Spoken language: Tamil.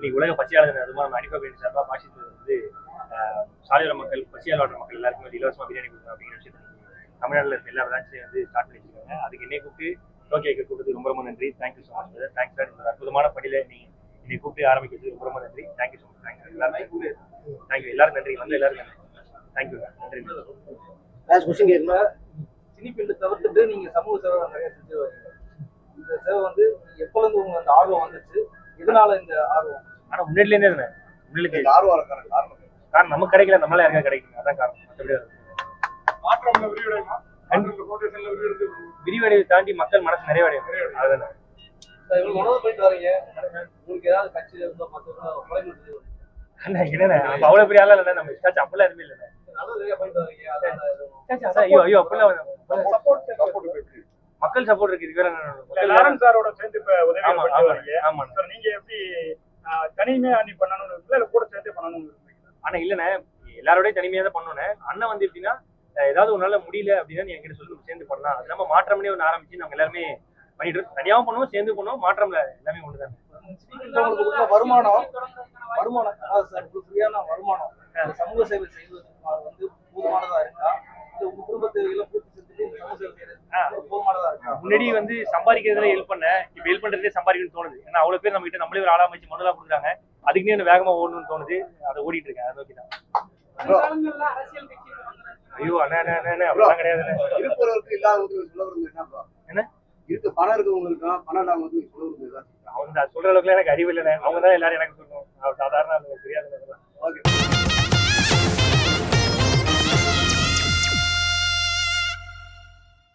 இன்னைக்கு உலக பசியாளர் அதுமா நம்ம அனிபா சார்பாக பாஷித்து வந்து ஆஹ், சாலையோர மக்கள் பசியாளர் மக்கள் எல்லாருக்குமே வந்து இலவசமாக பிரியாணி கொடுக்கணும் அப்படிங்கிற விஷயத்தை தமிழ்நாட்டில் இருக்க எல்லா பிரான்ச்சையும் வந்து ஸ்டார்ட் பண்ணி வச்சிருக்காங்க அதுக்கு என்னை கூப்பிட்டு டோக்கியோ கூப்பிட்டு ரொம்ப ரொம்ப நன்றி. Thank you so much sir thanks sir இந்த அற்புதமான பணியில நீங்க என்னை கூப்பிட்டு ஆரம்பிக்கிறது ரொம்ப ரொம்ப நன்றி. Thank you so much thanks எல்லாரும் தேங்க்யூ எல்லாரும் நன்றி. வந்து எல்லாரும் நன்றி. தேங்க்யூ நன்றி லாஸ்ட் கொஸ்டின் கேட்கலாம் சினி தவிர்த்துட்டு நீங்க சமூக சேவை நிறைய செஞ்சு வரீங்க இந்த சேவை வந்து எப்பல இருந்து உங்களுக்கு அந்த ஆர்வம் வந்துச்சு? இதனால இந்த ஆர்வம்? ஆனா முன்னாடிலேருந்தே தானே? முன்னாடி காரணம் காரணம் நமக்கு கிடைக்கல நம்மளால யாருக்கா கிடைக்கும் அதான் காரணம். மற்றபடி விரிவடைவை தாண்டி மக்கள் மனசு நிறைவடையும். அதுதானே. இருந்தா அவ்வளவு பெரிய ஆளா இல்லை நம்ம இஷ்டாச்சு அப்படிலாம் எதுவுமே இல்லை ஐயோ ஐயோ அப்படிலாம் சப்போர்ட் சப்போர்ட் இருக்கு. மக்கள் சப்போர்ட் இருக்கு. இதுக்கு வேற லாரன்ஸ் சாரோட சேர்ந்து இப்ப உதவி ஆமா நீங்க எப்படி தனிமையா நீ பண்ணணும்னு இருக்குல்ல? இல்ல கூட சேர்த்து பண்ணணும்னு இருக்கீங்களா ஆனா இல்லண்ணே. எல்லாரோடய தனிமையா தான் பண்ணோன்னே அண்ணன் வந்து எப்படின்னா ஏதாவது ஒரு நாள்ல முடியல அப்படின்னா நீ என்கிட்ட சொல்லி சேர்ந்து பண்ணலாம். அது நம்ம மாற்றம்னே ஒன்று ஆரம்பிச்சு நாங்க எல்லாருமே பண்ணிட்டு. தனியாவும் பண்ணுவோம் சேர்ந்து பண்ணுவோம். மாற்றம்ல எல்லாமே ஒன்று தான் உங்களுக்கு உள்ள வருமானம் வருமானம் அதாவது சார் ஃப்ரீயான வருமானம் சமூக சேவை செய்வதற்கு வந்து போதுமானதா இருக்கா? உங்க குடும்ப தேவைகளை பூர்த்தி செஞ்சுட்டு இந்த சமூக சேவை செய்யறது இருக்கா முன்னாடி வந்து சம்பாதிக்கிறதுல ஹெல்ப் பண்ணேன் இப்போ ஹெல்ப் பண்றதே சம்பாதிக்கணும்னு தோணுது. ஏன்னா அவ்வளவு பேர் நம்ம கிட்ட நம்மளே ஒரு ஆளா அமைச்சு மனதா கொடுக்குறாங்க. அதுக்குன்னே எனக்கு வேகமா ஓடணும்னு தோணுது. அதை ஓடிட்டு இருக்கேன். அதை நோக்கி தான். ஐயோ அண்ணா அண்ணா அண்ணா, அண்ணா அப்படிலாம் இல்லாதவங்களுக்கு சொல்ல வருது என்ன? என்ன? இருக்கு பணம் இருக்கவங்களுக்கு பணம் இல்லாதவங்களுக்கு சொல்ல அவங்க சொல்ற அளவுக்குலாம் எனக்கு அறிவு இல்லைண்ணே. அவங்க தான் எல்லாரும் எனக்கு சொல்லணும். சாதாரண